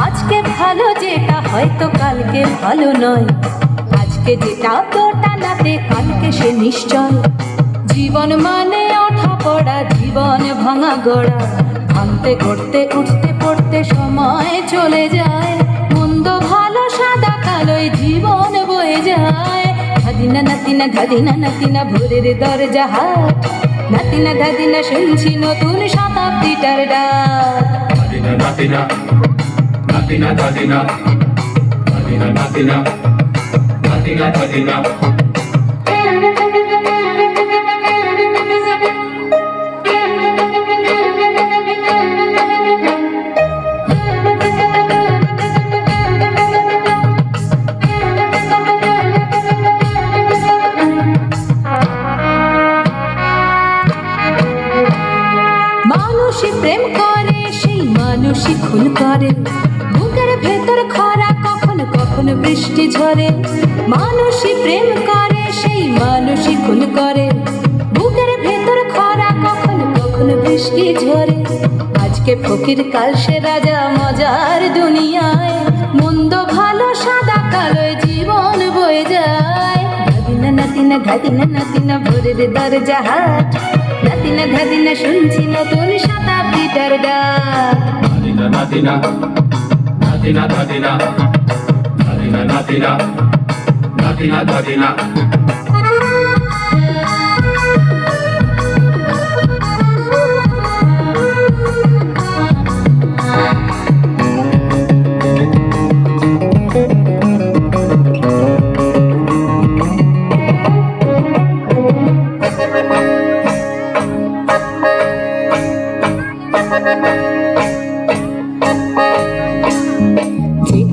আজকে ভালো যেটা হয়তো কালকে ভালো নয়। আজকে যেটা তোটা নাতে কালকে সে নিশ্চয়। জীবন মানে ওঠা পড়া, জীবন ভাঙা গড়া। ভাঙতে করতে উঠতে, পড়তে সময় চলে যায়। জীবন বয়ে যায়। ধাদিনা নাতিনা ধাদিনা নাতিনা ভোরের দরজা হাট নাতিনা ধাদিনা শুনছি নতুন শতাব্দীটার ডাক। নাতিনা নাতিনা Latina, Latina, নাতিনা নাতিনা নাতিনা Latina. মানুষই প্রেম করে, সেই মানুষই খুন করে। বুকের ভেতর খরা কখন কখন বৃষ্টি ঝরে। মানুষই প্রেম করে, সেই মানুষই খুন করে। বুকের ভেতর খরা কখন কখন বৃষ্টি ঝরে। আজকে ফকির কাল সে রাজা মজার দুনিয়ায়। মন্দ, ভালো, সাদা কালো জীবন বয়ে যায়। নাতিনা নাতিনা, ভোরের দরজা হাট নাতিনা ধাদিনা শুনছি নতুন শতাব্দীটার ডাক Latina, Latina, Latina, Latina, Latina, Latina, Latina, Latina.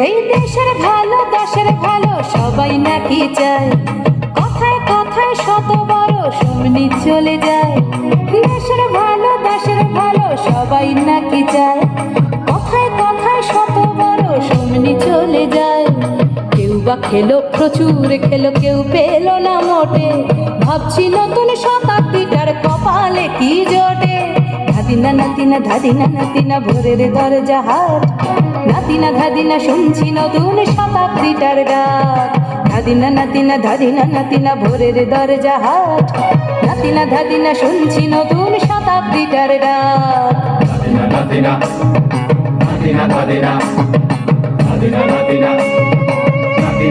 এই দেশের ভালো, দশের ভালো, সবাই নাকি চায়। কথায় কথায় শত বড় শুমনি চলে যায়। দেশের ভালো, দশের ভালো, সবাই নাকি চায়। কথায় কথায় শত বড় শুমনি চলে যায়। কেউ বা খেলো, প্রচুর খেলো, কেউ পেল না মোটে। ভাবছি না ধাদি না নাতি না ভোরের দরজা হাট নাতি না ধাদি না শুনছি নতুন শতাব্দীটার ডাক ধাদি না নাতি না ধাদি না নাতি না ভোরের দরজা হাট নাতি না ধাদি না শুনছি নতুন শতাব্দীটার ডাক ধাদি না ধাদি না ধাদি না ধাদি